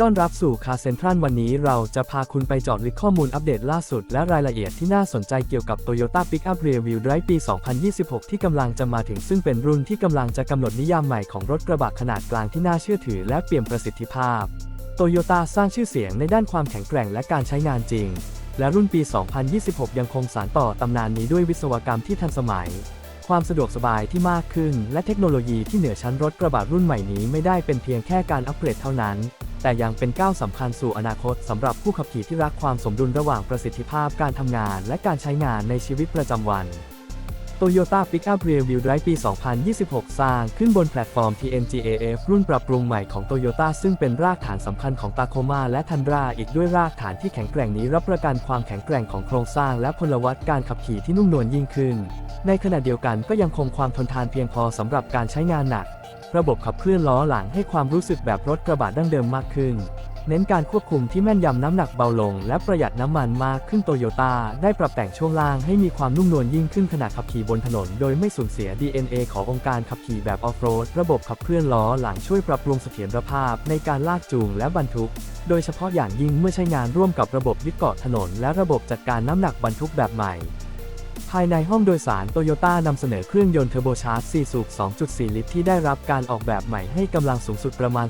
ต้อนรับสู่คาเซนทรัลวันนี้เราจะพาคุณไปเจอดลึกข้อมูลอัปเดตล่าสุด และรายละเอียดที่น่าสนใจเกี่ยวกับ Toyota Pickup Rear Wheel Drive ปี 2026 ที่กำลังจะมาถึงซึ่งเป็นรุ่นที่กำลังจะกำหนดนิยามใหม่ของรถกระบะขนาดกลางที่น่าเชื่อถือและเปี่ยมประสิทธิภาพโตโยต้าสร้างชื่อเสียงในด้านความแข็งแกร่งและการใช้งานจริง และรุ่นปี 2026 ยังคงสานต่อตำนานนี้ด้วยวิศวกรรมที่ทันสมัยความสะดวกสบายที่มากขึ้น และเทคโนโลยีที่เหนือชั้นรถกระบะรุ่นใหม่นี้ไม่ได้เป็นเพียงแค่การอัปเกรดเท่านั้น แต่ยังเป็นก้าวสำคัญสู่อนาคตสำหรับผู้ขับขี่ที่รักความสมดุลระหว่างประสิทธิภาพการทำงาน และการใช้งานในชีวิตประจำวัน Toyota Pickup Rear Wheel Drive ปี 2026 สร้างขึ้นบนแพลตฟอร์ม TNGAF รุ่นปรับปรุงใหม่ของ Toyota ซึ่งเป็นรากฐานสำคัญของ Tacoma และ Tundra อีกด้วยรากฐานที่แข็งแกร่งนี้รับประกันความแข็งแกร่งของโครงสร้างและพลวัตการขับขี่ที่นุ่มนวลยิ่งขึ้น ในขณะเดียวกันก็ยังคงความทนทานเพียงพอสำหรับการใช้งานหนัก ระบบขับเคลื่อนล้อหลังให้ความรู้สึกแบบรถกระบะดั้งเดิมมากขึ้น เน้นการควบคุมที่แม่นยำน้ำหนักเบาลง และประหยัดน้ำมันมากขึ้นโตโยต้าได้ปรับแต่งช่วงล่างให้มีความนุ่มนวลยิ่งขึ้นขณะขับขี่บนถนน โดยไม่สูญเสีย DNA ขององค์การขับขี่แบบออฟโรด ระบบขับเคลื่อนล้อหลังช่วยปรับปรุงเสถียรภาพในการลากจูงและบรรทุก โดยเฉพาะอย่างยิ่งเมื่อใช้งานร่วมกับระบบยึดเกาะถนน และระบบจัดการน้ำหนักบรรทุกแบบใหม่ ภายในห้องโดยสารโตโยต้านำเสนอเครื่องยนต์เทอร์โบชาร์จ 4 สูบ 2.4 ลิตร ที่ได้รับการออกแบบใหม่ให้กำลังสูงสุดประมาณ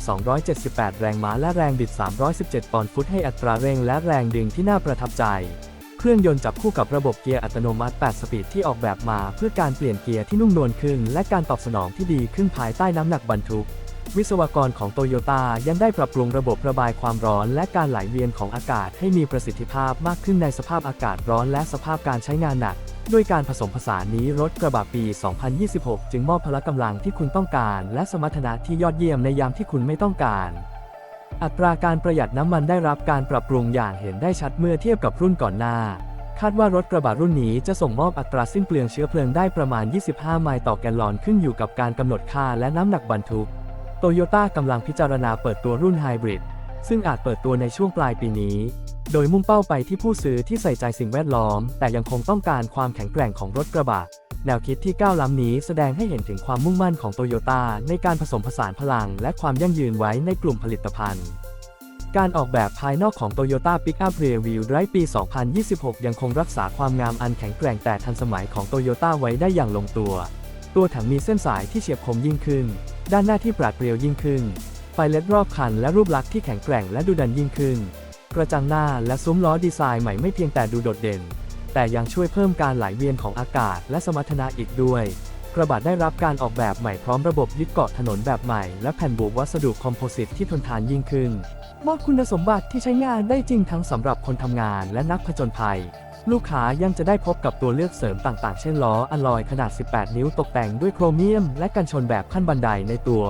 278 แรงม้าและแรงบิด 317 ปอนด์ฟุต ให้อัตราเร่งและแรงดึงที่น่าประทับใจ เครื่องยนต์จับคู่กับระบบเกียร์อัตโนมัติ 8 สปีดที่ออกแบบมาเพื่อการเปลี่ยนเกียร์ที่นุ่มนวลขึ้น และการตอบสนองที่ดีขึ้นภายใต้น้ำหนักบรรทุกวิศวกรของโตโยต้ายังได้ปรับปรุงระบบระบายความร้อนและการไหลเวียนของอากาศให้มีประสิทธิภาพมากขึ้นในสภาพอากาศร้อนและสภาพการใช้งานหนัก ด้วยการผสมผสานนี้รถกระบะปี 2026 จึงมอบพละกำลังที่คุณต้องการ และสมรรถนะที่ยอดเยี่ยมในยามที่คุณไม่ต้องการ อัตราการประหยัดน้ำมันได้รับการปรับปรุงอย่างเห็นได้ชัดเมื่อเทียบกับรุ่นก่อนหน้า คาดว่ารถกระบะรุ่นนี้จะส่งมอบอัตราสิ้นเปลืองเชื้อเพลิงได้ประมาณ 25 ไมล์ต่อแกลลอนขึ้นอยู่กับการกำหนดค่าและน้ำหนักบรรทุก โตโยต้ากำลังพิจารณาเปิดตัวรุ่นไฮบริดซึ่งอาจเปิดตัวในช่วงปลายปีนี้ โดยมุ่งเป้าไปที่ผู้ซื้อที่ใส่ใจสิ่งแวดล้อม แต่ยังคงต้องการความแข็งแกร่งของรถกระบะ แนวคิดที่ก้าวล้ำนี้แสดงให้เห็นถึงความมุ่งมั่นของโตโยต้าในการผสมผสานพลัง และความยั่งยืนไว้ในกลุ่มผลิตภัณฑ์การออกแบบภายนอกของ Toyota Pickup Rear Wheel Drive ปี 2026 ยังคงรักษาความงามอันแข็งแกร่งแต่ทันสมัยของ Toyota ไว้ได้อย่างลงตัว ตัวถังมีเส้นสายที่เฉียบคมยิ่งขึ้น ด้านหน้าที่ปราดเปรียวยิ่งขึ้น ไฟเล็ดรอบคันและรูปลักษณ์ที่แข็งแกร่งและดูดันยิ่งขึ้น กระจังหน้าและซุ้มล้อดีไซน์ใหม่ไม่เพียงแต่ดูโดดเด่น แต่ยังช่วยเพิ่มการไหลเวียนของอากาศและสมรรถนะอีกด้วย กระบะได้รับการออกแบบใหม่พร้อมระบบยึดเกาะถนนแบบใหม่ และแผ่นบุวัสดุคอมโพสิตที่ทนทานยิ่งขึ้น มอบคุณสมบัติที่ใช้งานได้จริงทั้งสำหรับคนทำงานและนักผจญภัยลูกค้ายังจะได้พบกับตัวเลือกเสริมต่างๆ เช่นล้ออะลอยขนาด 18 นิ้วตกแต่งด้วยโครเมียม และกันชนแบบขั้นบันไดในตัว